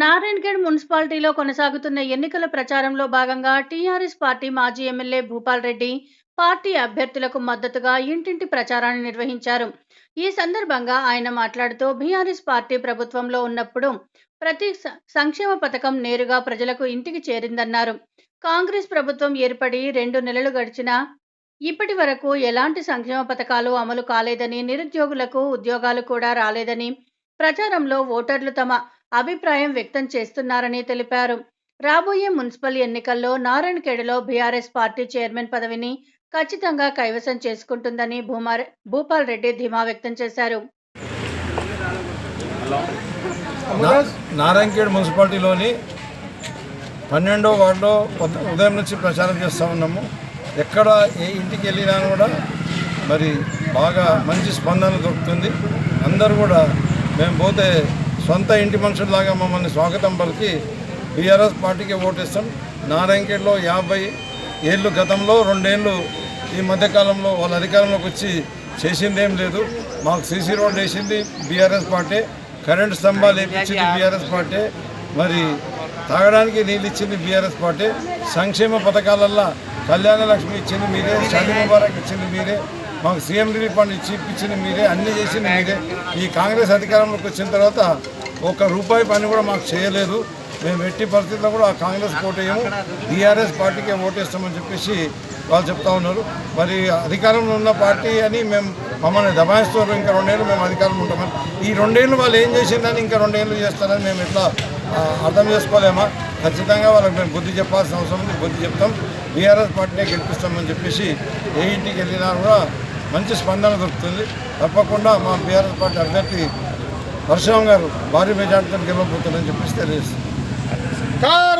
నారాయణగఢ్ మున్సిపాలిటీలో కొనసాగుతున్న ఎన్నికల ప్రచారంలో భాగంగా టీఆర్ఎస్ పార్టీ మాజీ ఎమ్మెల్యే భూపాల్ రెడ్డి పార్టీ అభ్యర్థులకు మద్దతుగా ఇంటింటి ప్రచారాన్ని నిర్వహించారు. ఈ సందర్భంగా ఆయన మాట్లాడుతూ బీఆర్ఎస్ పార్టీ ప్రభుత్వంలో ఉన్నప్పుడు ప్రతి సంక్షేమ పథకం నేరుగా ప్రజలకు ఇంటికి చేరిందన్నారు. కాంగ్రెస్ ప్రభుత్వం ఏర్పడి రెండు నెలలు గడిచినా ఇప్పటి వరకు ఎలాంటి సంక్షేమ పథకాలు అమలు కాలేదని నిరుద్యోగులకు ఉద్యోగాలు కూడా రాలేదని ప్రచారంలో ఓటర్లు తమ అభిప్రాయం వ్యక్తం చేస్తున్నారని తెలిపారు. రాబోయే మున్సిపల్ ఎన్నికల్లో నారాయణఖేడ్లో బీఆర్ఎస్ పార్టీ చైర్మన్ పదవిని ఖచ్చితంగా కైవసం చేసుకుంటుందని భూమార్ భూపాల్ రెడ్డి ధీమా వ్యక్తం చేశారు. నారాయణఖేడ్ మున్సిపాలిటీలోని పన్నెండో వార్డులో ఉద- ఉదయం నుంచి ప్రచారం చేస్తూ ఉన్నాము. ఎక్కడ ఏ ఇంటికి వెళ్ళినా కూడా మరి బాగా మంచి స్పందన దొరుకుతుంది. అందరూ కూడా మేము పోతే సొంత ఇంటి మనుషుల్లాగా మమ్మల్ని స్వాగతం పలికి బీఆర్ఎస్ పార్టీకి ఓటేస్తాం. నారాయణఖేడ్లో యాభై ఏళ్ళు గతంలో రెండేళ్ళు ఈ మధ్యకాలంలో వాళ్ళ అధికారంలోకి వచ్చి చేసిందేం లేదు. మాకు సీసీ రోడ్ వేసింది బీఆర్ఎస్ పార్టీ కరెంటు స్తంభాలు వేపించింది బీఆర్ఎస్ పార్టీ మరి తాగడానికి నీళ్ళు ఇచ్చింది బీఆర్ఎస్ పార్టీ సంక్షేమ పథకాలల్లో కళ్యాణ లక్ష్మి ఇచ్చింది మీరే షాదీ ముబారక్ ఇచ్చింది మీరే మాకు సీఎం రిలీఫ్ ఫండ్ ఇచ్చి ఇప్పించింది మీరే అన్నీ చేసింది మీరే. ఈ కాంగ్రెస్ అధికారంలోకి వచ్చిన తర్వాత ఒక రూపాయి పని కూడా మాకు చేయలేదు. మేము ఎట్టి పరిస్థితుల్లో కూడా ఆ కాంగ్రెస్ ఓటేయము బీఆర్ఎస్ పార్టీకే ఓటేస్తామని చెప్పేసి వాళ్ళు చెప్తా ఉన్నారు. మరి అధికారంలో ఉన్న పార్టీ అని మేము మమ్మల్ని దబాయిస్తారు ఇంకా రెండేళ్ళు మేము అధికారంలో ఉంటామని. ఈ రెండేళ్ళు వాళ్ళు ఏం చేసిందని ఇంకా రెండేళ్ళు చేస్తారని మేము ఇట్లా అర్థం చేసుకోలేమా? ఖచ్చితంగా వాళ్ళకి మేము బుద్ధి చెప్పాల్సిన అవసరం ఉంది. బుద్ధి చెప్తాం. బీఆర్ఎస్ పార్టీనే గెలిపిస్తామని చెప్పేసి ఏ ఇంటికి వెళ్ళినా కూడా మంచి స్పందన దొరుకుతుంది. తప్పకుండా మా బీఆర్ఎస్ పార్టీ అభ్యర్థి పరశురామ్ గారు భారీ మెజార్టీతో గెలవబోతుందని చెప్పేసి తెలియజేస్తుంది